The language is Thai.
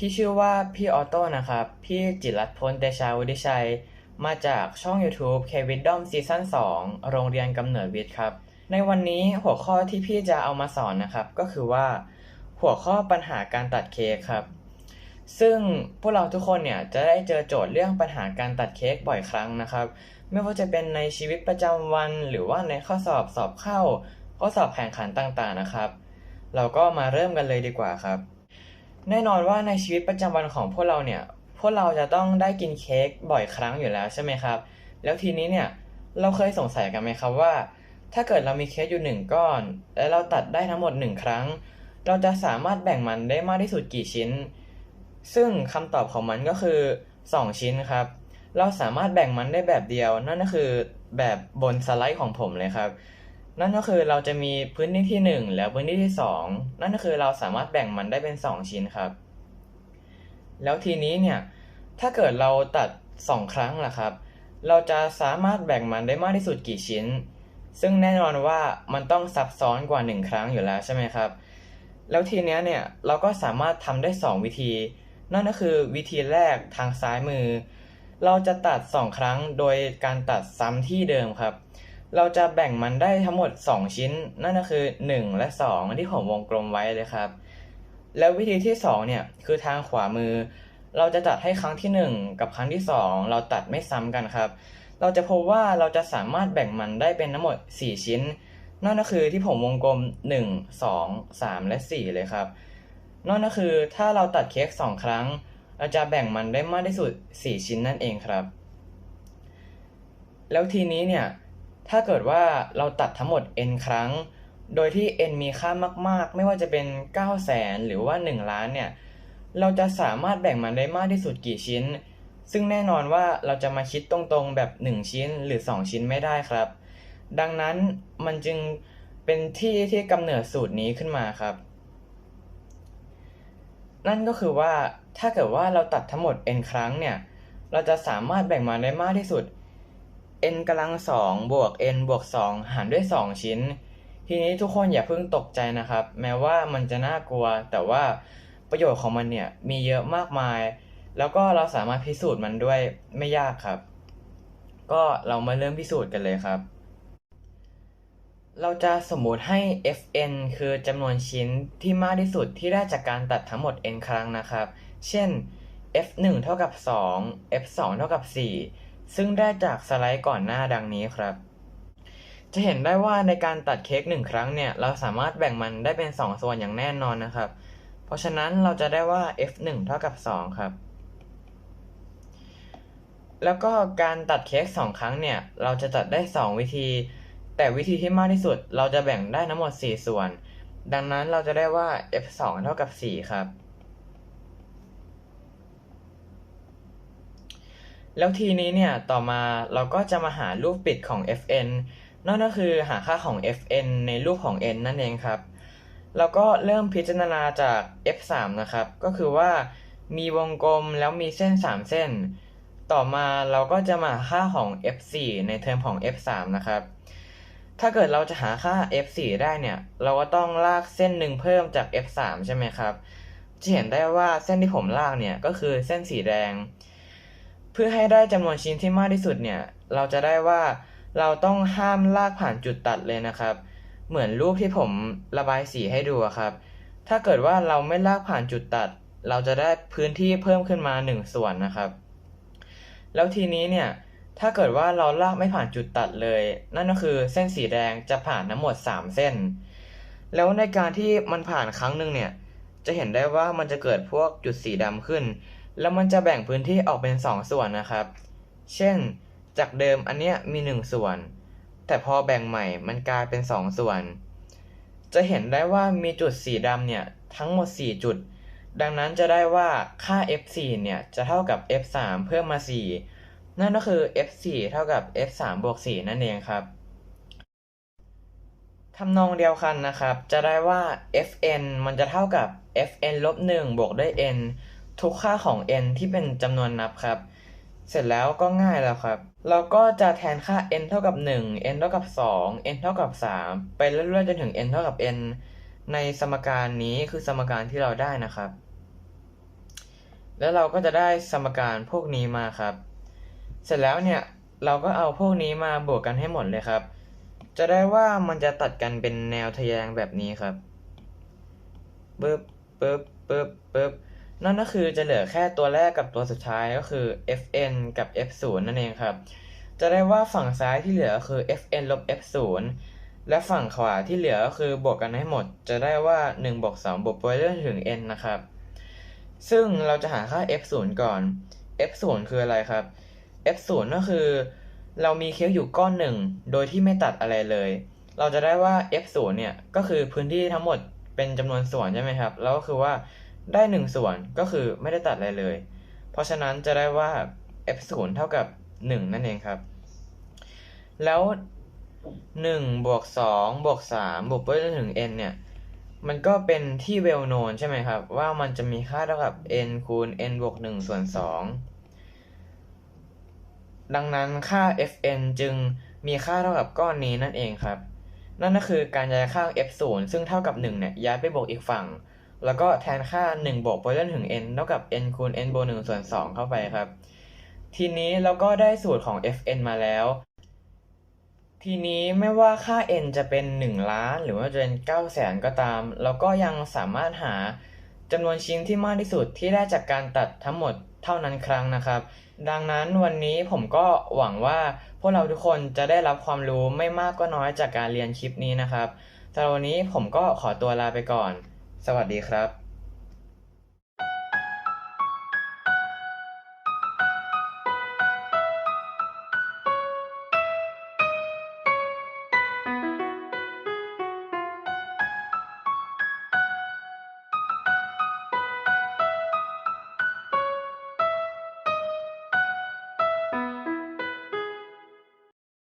พี่ชื่อว่าพี่ออโต้นะครับ พี่จิรัตน์พลเตชาวุฒิชัย มาจากช่อง YouTube k w i d d o m ซีซั่น2โรงเรียนกำเนิดวิทย์ครับ ในวันนี้หัวข้อที่พี่จะเอามาสอนนะครับ ก็คือว่า หัวข้อปัญหาการตัดเค้กครับ ซึ่งพวกเราทุกคนเนี่ยจะได้เจอโจทย์เรื่องปัญหาการตัดเค้กบ่อยครั้งนะครับ ไม่ว่าจะเป็นในชีวิตประจำวัน หรือว่าในข้อสอบสอบเข้า ข้อสอบแข่งขันต่างๆนะครับ เราก็มาเริ่มกันเลยดีกว่าครับ แน่นอนว่าในชีวิตประจำวันของพวกเราเนี่ย พวกเราจะต้องได้กินเค้กบ่อยครั้งอยู่แล้วใช่ไหมครับ แล้วทีนี้เนี่ยเราเคยสงสัยกันไหมครับว่า ถ้าเกิดเรามีเค้กอยู่หนึ่งก้อน และเราตัดได้ทั้งหมดหนึ่งครั้ง เราจะสามารถแบ่งมันได้มากที่สุดกี่ชิ้น ซึ่งคำตอบของมันก็คือ 2 ชิ้นครับ เราสามารถแบ่งมันได้แบบเดียว นั่นก็คือแบบบนสไลด์ของผมเลยครับ นั่นก็คือเราจะมีพื้นที่ที่ 1 แล้วพื้นที่ที่ 2 นั่นก็คือเราสามารถแบ่งมันได้เป็น 2 ชิ้นครับ แล้วทีนี้เนี่ย ถ้าเกิดเราตัด 2 ครั้งล่ะครับ เราจะสามารถแบ่งมันได้มากที่สุดกี่ชิ้น ซึ่งแน่นอนว่ามันต้องซับซ้อนกว่า 1 ครั้งอยู่แล้วใช่ไหมครับ แล้วทีเนี้ยเนี่ยเราก็สามารถทำได้ 2 วิธี นั่นก็คือวิธีแรกทางซ้ายมือ เราจะตัด 2 ครั้งโดยการตัดซ้ำที่เดิมครับ เราจะแบ่งมันได้ทั้งหมด 2 ชิ้น นั่นก็คือ 1 และ 2 ที่ผมวงกลมไว้เลยครับ แล้ววิธีที่ 2 เนี่ยคือทางขวามือ เราจะตัดให้ครั้งที่ 1 กับครั้งที่ 2 เราตัดไม่ซ้ำกันครับ เราจะพบว่าเราจะสามารถแบ่งมันได้เป็นทั้งหมด 4 ชิ้น นั่นก็คือที่ผมวงกลม 1 2 3 และ 4 เลยครับ นั่นก็คือถ้าเราตัดเค้ก2 ครั้ง เราจะแบ่งมันได้มากที่สุด 4 ชิ้นนั่นเองครับ แล้วทีนี้เนี่ย ถ้าเกิดว่าเราตัดทั้งหมด n ครั้ง โดยที่ n มีค่ามาก ๆ ไม่ว่าจะเป็น 9 0 0แสนหรือว่า 1 ล้านเนี่ย เราจะสามารถแบ่งมันได้มากที่สุดกี่ชิ้น ซึ่งแน่นอนว่าเราจะมาคิดตรงๆแบบ 1 ชิ้นหรือ 2 ชิ้นไม่ได้ครับ ดังนั้นมันจึงเป็นที่ที่กำเนิดสูตรนี้ขึ้นมาครับ นั่นก็คือว่าถ้าเกิดว่าเราตัดทั้งหมด n ครั้งเนี่ย เราจะสามารถแบ่งมันได้มากที่สุด n กำลังสองบวก n บวก2หารด้วย2ชิ้น ทีนี้ทุกคนอย่าเพิ่งตกใจนะครับ แม้ว่ามันจะน่ากลัว แต่ว่าประโยชน์ของมันเนี่ยมีเยอะมากมาย แล้วก็เราสามารถพิสูจน์มันด้วยไม่ยากครับ ก็เรามาเริ่มพิสูจน์กันเลยครับ เราจะสมมุติให้ fn คือจำนวนชิ้นที่มากที่สุดที่ได้จากการตัดทั้งหมด n ครั้งนะครับ เช่น f1 เท่ากับ2 f2 เท่ากับ4 ซึ่งได้จากสไลด์ก่อนหน้าดังนี้ครับ จะเห็นได้ว่าในการตัดเค้กหนึ่งครั้งเนี่ย เราสามารถแบ่งมันได้เป็น 2 ส่วนอย่างแน่นอนนะครับ เพราะฉะนั้นเราจะได้ว่า f1 เท่ากับ 2 ครับ แล้วก็การตัดเค้ก2 ครั้งเนี่ย เราจะตัดได้ 2 วิธี แต่วิธีที่มากที่สุด เราจะแบ่งได้ทั้งหมด 4 ส่วน ดังนั้นเราจะได้ว่า f2 เท่ากับ 4 ครับ แล้วทีนี้เนี่ยต่อมาเราก็จะมาหารูปปิดของ fn นั่นก็คือหาค่าของ fn ในรูปของ n นั่นเองครับเราก็เริ่มพิจารณาจาก f3 นะครับ ก็คือว่ามีวงกลมแล้วมีเส้น 3 เส้น ต่อมาเราก็จะมาหาค่าของ f4 ในเทอมของ f3 นะครับ ถ้าเกิดเราจะหาค่า f4 ได้เนี่ย เราก็ต้องลากเส้นหนึ่งเพิ่มจาก f3 ใช่ไหมครับ จะเห็นได้ว่าเส้นที่ผมลากเนี่ยก็คือเส้นสีแดง พื่อให้ได้จำนวนชิ้นที่มากที่สุดเนี่ย เราจะได้ว่าเราต้องห้ามลากผ่านจุดตัดเลยนะครับ เหมือนรูปที่ผมระบายสีให้ดูอะครับ ถ้าเกิดว่าเราไม่ลากผ่านจุดตัด เราจะได้พื้นที่เพิ่มขึ้นมา 1 ส่วนนะครับ แล้วทีนี้เนี่ย ถ้าเกิดว่าเราลากไม่ผ่านจุดตัดเลย นั่นก็คือเส้นสีแดงจะผ่านทั้งหมด 3 เส้น แล้วในการที่มันผ่านครั้งหนึ่งเนี่ย จะเห็นได้ว่ามันจะเกิดพวกจุดสีดำขึ้น แล้วมันจะแบ่งพื้นที่ออกเป็น 2 ส่วนนะครับ เช่น จากเดิมอันเนี้ยมี 1 ส่วน แต่พอแบ่งใหม่มันกลายเป็น 2 ส่วน จะเห็นได้ว่ามีจุดสีดำเนี่ยทั้งหมด 4 จุด ดังนั้นจะได้ว่าค่า f4 เนี่ยจะเท่ากับ f3 เพิ่มมา 4 นั่นก็คือ f4 เท่ากับ f3 บวก 4 นั่นเองครับทำนองเดียวกันนะครับ จะได้ว่า fn มันจะเท่ากับ fn ลบ1บวกด้วย n ทุกค่าของ n ที่เป็นจำนวนนับครับ เสร็จแล้วก็ง่ายแล้วครับ เราก็จะแทนค่า n เท่ากับ 1 n เท่ากับ 2 n เท่ากับ 3 ไปเรื่อยๆจนถึง n เท่ากับ n ในสมการนี้คือสมการที่เราได้นะครับ แล้วเราก็จะได้สมการพวกนี้มาครับ เสร็จแล้วเนี่ยเราก็เอาพวกนี้มาบวกกันให้หมดเลยครับ จะได้ว่ามันจะตัดกันเป็นแนวทะแยงแบบนี้ครับปึ๊บปึ๊บปึ๊บปึ๊บ นั่นก็คือจะเหลือแค่ตัวแรกกับตัวสุดท้ายก็คือ fn กับ f0 นั่นเองครับ จะได้ว่าฝั่งซ้ายที่เหลือคือ fn ลบ f0 และฝั่งขวาที่เหลือก็คือบวกกันให้หมด จะได้ว่า1บวก2บวกไปเรื่อยถึง n นะครับ ซึ่งเราจะหาค่า f0 ก่อน f0 คืออะไรครับ f0 ก็คือ เรามีเค้กอยู่ก้อนหนึ่งโดยที่ไม่ตัดอะไรเลย เราจะได้ว่า f0 เนี่ยก็คือพื้นที่ทั้งหมดเป็นจำนวนส่วนใช่ไหมครับ แล้วก็คือว่า ได้ 1 ส่วนก็คือไม่ได้ตัดอะไรเลย เพราะฉะนั้นจะได้ว่า f0 เท่ากับ 1 นั่นเองครับ แล้ว1บวก2บวก3บวกไปจนถึง n เนี่ย มันก็เป็นที่ well known ใช่ไหมครับ ว่ามันจะมีค่าเท่ากับ n คูณ n บวก1ส่วน 2 ดังนั้นค่า fn จึงมีค่าเท่ากับก้อนนี้นั่นเองครับ นั่นก็คือการย้ายค่า f0 ซึ่งเท่ากับ 1 เนี่ยย้ายไปบวกอีกฝั่ง แล้วก็แทนค่า 1 บวกไปจนถึง n เท่ากับ n คูณ n บวก1ส่วน 2 เข้าไปครับ ทีนี้เราก็ได้สูตรของ fn มาแล้ว ทีนี้ไม่ว่าค่า n จะเป็น 1 ล้าน หรือว่าจะเป็น9 0 0แสนก็ตาม เราก็ยังสามารถหาจำนวนชิ้นที่มากที่สุดที่ได้จากการตัดทั้งหมดเท่านั้นครั้งนะครับ ดังนั้นวันนี้ผมก็หวังว่าพวกเราทุกคนจะได้รับความรู้ไม่มากก็น้อยจากการเรียนคลิปนี้นะครับสำหรับวันนี้ผมก็ขอตัวลาไปก่อน สวัสดีครับ